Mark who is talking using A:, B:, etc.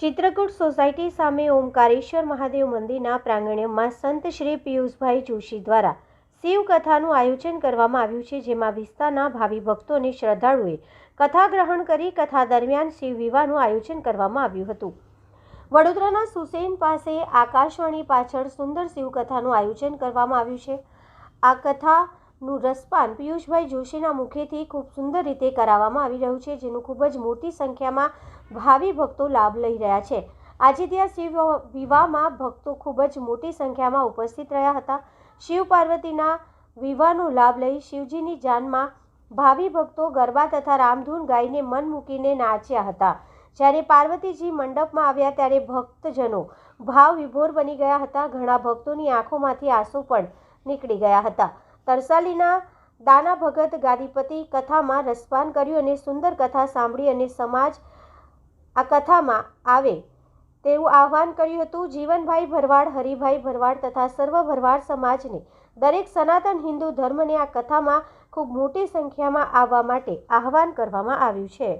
A: Chitrakoot society સામે ઓમકારેશ્વર મહાદેવ મંદિરના પ્રાંગણ્યમાં સંત શ્રી પિયુષભાઈ જોશી દ્વારા શિવકથાનું આયોજન કરવામાં આવ્યું છે, જેમાં વિસ્તારના ભાવિ ભક્તો અને શ્રદ્ધાળુએ કથા ગ્રહણ કરી કથા દરમિયાન શિવ વિવાહનું આયોજન કરવામાં આવ્યું હતું. વડોદરાના સુસેન પાસે આકાશવાણી પાછળ સુંદર શિવકથાનું આયોજન કરવામાં આવ્યું છે. આ કથાનું રસપાન પિયુષભાઈ જોશીના મુખેથી ખૂબ સુંદર રીતે કરાવવામાં આવી રહ્યું છે, જેનું ખૂબ જ મોટી સંખ્યામાં ભાવિ ભક્તો લાભ લઈ રહ્યા છે. આજે ત્યાં શિવ વિવાહમાં ભક્તો ખૂબ જ મોટી સંખ્યામાં ઉપસ્થિત રહ્યા હતા. શિવ પાર્વતીના વિવાહનો લાભ લઈ શિવજીની જાનમાં ભાવિ ભક્તો ગરબા તથા રામધૂન ગાઈને મન મૂકીને નાચ્યા હતા. જ્યારે પાર્વતીજી મંડપમાં આવ્યા ત્યારે ભક્તજનો ભાવ વિભોર બની ગયા હતા. ઘણા ભક્તોની આંખોમાંથી આંસુ પણ નીકળી ગયા હતા. તરસાલીના દાના ભગત ગાદીપતિ કથામાં રસપાન કર્યું અને સુંદર કથા સાંભળી અને સમાજ આ કથામાં આવે તેવું આહ્વાન કર્યું હતું. જીવનભાઈ ભરવાડ, હરિભાઈ ભરવાડ તથા સર્વ ભરવાડ સમાજને દરેક સનાતન હિન્દુ ધર્મને આ કથામાં ખૂબ મોટી સંખ્યામાં આવવા માટે આહ્વાન કરવામાં આવ્યું છે.